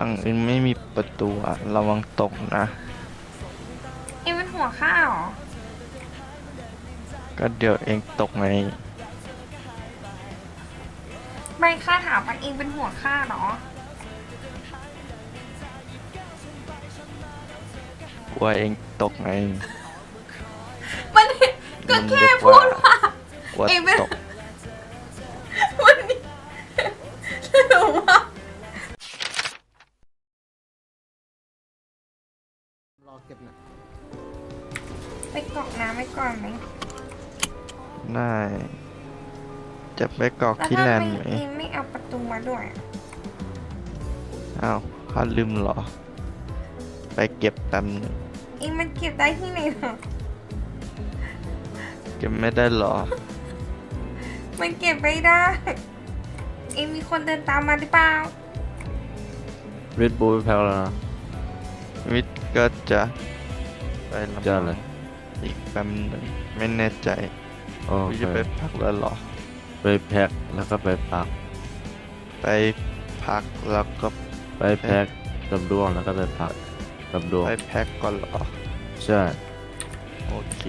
ฝั่งอื่นไม่มีประตูอะระวังตกนะ เอ็งเป็นหัวข้าเหรอก็เดี๋ยวเองตกไงไม่ข้าถามมันเอ็งเป็นหัวข้าเหรอ กลัวเองตกไงมันก็แค่พูดว่า กลัวเองเป็น ตก เก็บหนะไปกรอกน้ำไว้ก่อนไหมได้จะไปกรอกแล้วที่ถ้าแลนไม่ด์ไหมเอ็งไม่เอาประตูมาด้วยอะอ้าวข้าลืมเหรอ ไปเก็บแป๊บหนึงเอ็งมันเก็บได้ที่ไหนเหรอ เก็บไม่ได้เหรอ มันเก็บไม่ได้ เอ็งมีคนเดินตามมาหรือเปล่าเวทบูไปแพ็คแล้วนะ วิทย์ก็จะไปละจะอะไร อีกแป๊บหนึงไม่แน่ใจโอวิทย์เคจะไปพักแล้วเหรอ ไปแพ็คแล้วก็ไปพัก ไปพักแล้วก็ไปแพ็คกับดวงแล้วก็ไปพักกับดวงไปแพ็กก่อนเหรอ ใช่โอเค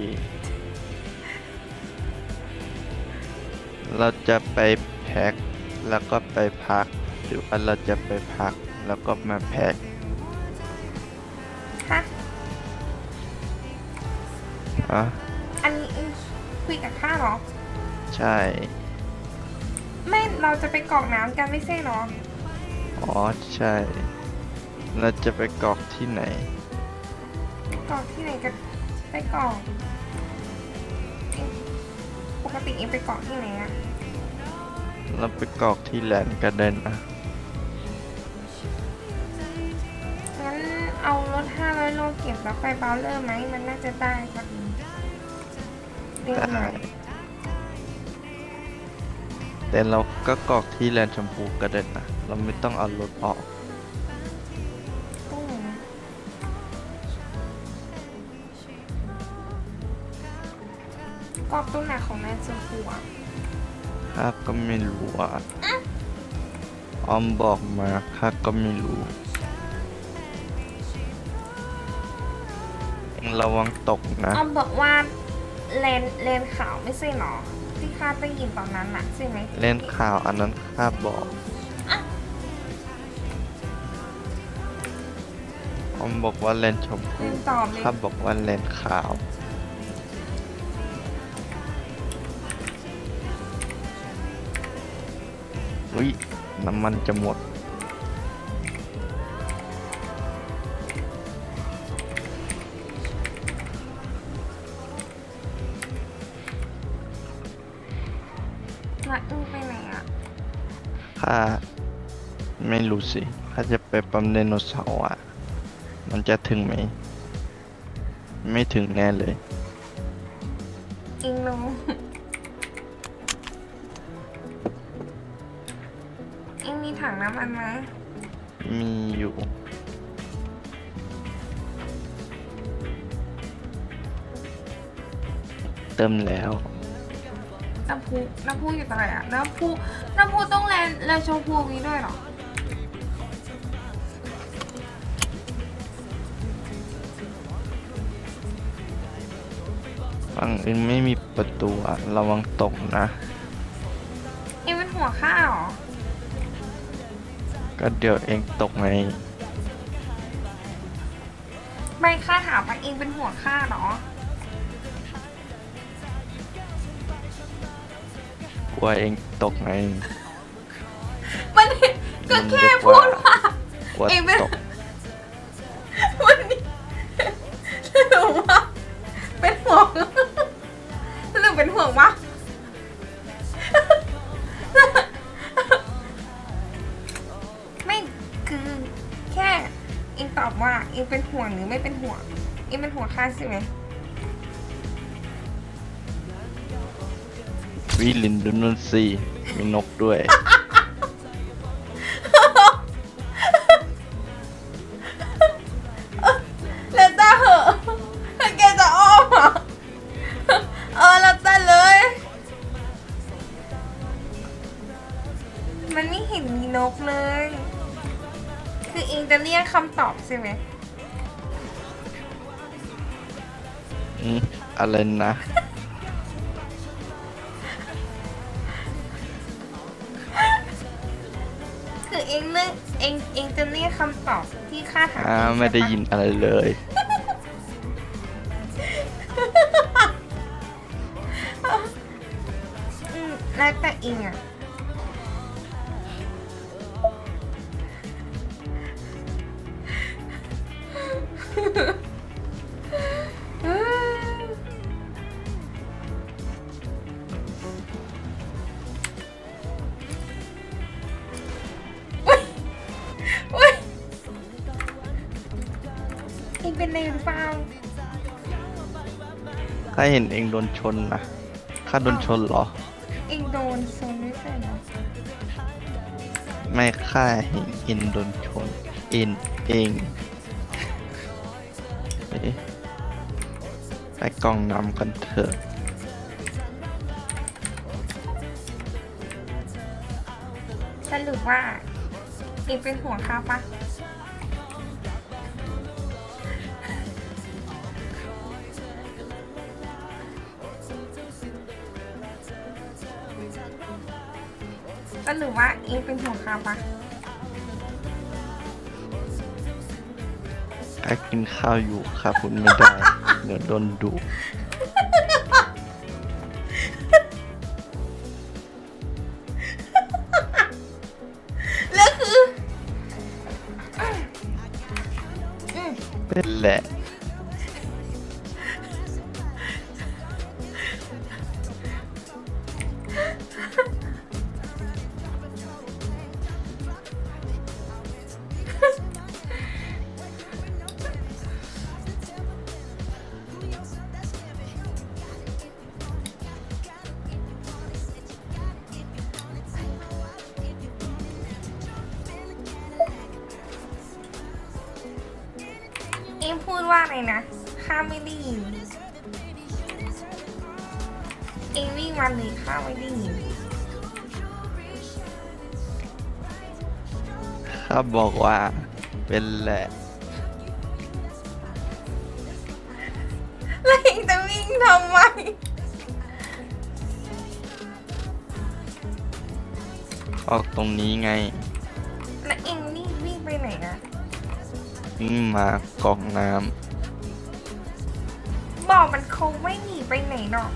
เราจะไปแพ็คแล้วก็ไปพัก หรือว่าเราจะไปพักแล้วก็มาแพ็ค อะอันนี้เอ็งคุยกับข้าเหรอ ใช่ ไม่เราจะไปกรอกน้ำกันไม่ใช่เหรอ อ๋อใช่ เราจะไปกรอกที่ไหน ไปกรอกที่ไหนกันไปกรอกเอ็งปกติเอ็งไปกรอกที่ไหนอะเราไปกรอกที่แลนด์ก็ได้นะงั้นเอารถ500โลเก็บแล้วไปเบลเลอร์ไหมมันน่าจะได้พอดี เร็วหน่อยแต่เราก็กรอกที่แลนด์ชมพูก็ได้นะ เราไม่ต้องเอารถออกตู้กรอกตู้ไหนของแม่ชมพูอะข้าก็ไม่รู้อะออมบอกมาข้าก็ไม่รู้เองระวังตกนะ ออมบอกว่า เลนเลนขาวไม่ใช่หรอที่ข้าได้ยินตอนนั้นน่ะใช่ไหมเล่นข่าวอันนั้นข้าบอกออมบอกว่าเล่นชมพูลืมตอบเลยข้าบอกว่าเล่นขาว อุ้ยน้ำมันจะหมด แล้วอึ้งไปไหนอะข้าไม่รู้สิข้าจะไปปั๊มไดโนเสาร์อะ มันจะถึงไหม ไม่ถึงแน่เลยอิงรู้อิงมีถังน้ำมันไหมมีอยู่ เติมแล้ว น้ำพุน้ำพุอยู่ตรงไหนอะน้ำพุน้ำพุต้องแลนแลนชมพูนี้ด้วยเหรอฝั่งอื่นไม่มีประตูอะระวังตกนะ เอ็งเป็นหัวข้าเหรอ ก็เดี๋ยวเองตกไงไม่ข้าถามมันเอ็งเป็นหัวข้าเหรอ กลัวเองตกไงมันก็แค่พูดว่ากลัวเองเป็นตกวันนี้หรือว่าเป็นห่วงสรุปเป็นห่วงวะไม่คือแค่เองตอบว่าเองเป็นห่วงหรือไม่เป็นห่วงเองเป็นห่วงข้าใช่ไหม วิลินดูนนสิมีนกด้วย แล้วแต่เหอะถ้าแกจะอ้อมอะเออแล้วแต่เลย มันไม่เห็นมีนกเลย คือคือเองจะเรียกคำตอบใช่ไหมอืมอะไรนะ เองเองจะเรียกคำตอบที่ข้าถามอ่าเองใช่ปะไม่ได้ยินอะไรเลย อืมแล้วแต่เองอะ ข้าเห็นเองโดนชนนะข้าโดนชนเหรอ เองโดนโซนไม่ใช่เหรอไม่ข้าเห็นเองโดนชน เอ็นเองเอ๊ะไปกล้องน้ำกันเถอะสรุปว่าเองเป็นห่วงข้าปะ สรุปว่าเองเป็นห่วงข้าปะข้ากินข้าวอยู่ข้าพูดไม่ได้ เดี๋ยวโดนดุแล้วคืออืมเป็นแหละ เองพูดว่าอะไรนะข้าไม่ได้ยินเองวิ่งมาเลยข้าไม่ได้ยินข้าบอกว่าเป็นแหละ แล้วเองจะวิ่งทำไม ออกตรงนี้ไง วิ่มากรองน้ำ บอกมันคงไม่หนีไปไหนหรอก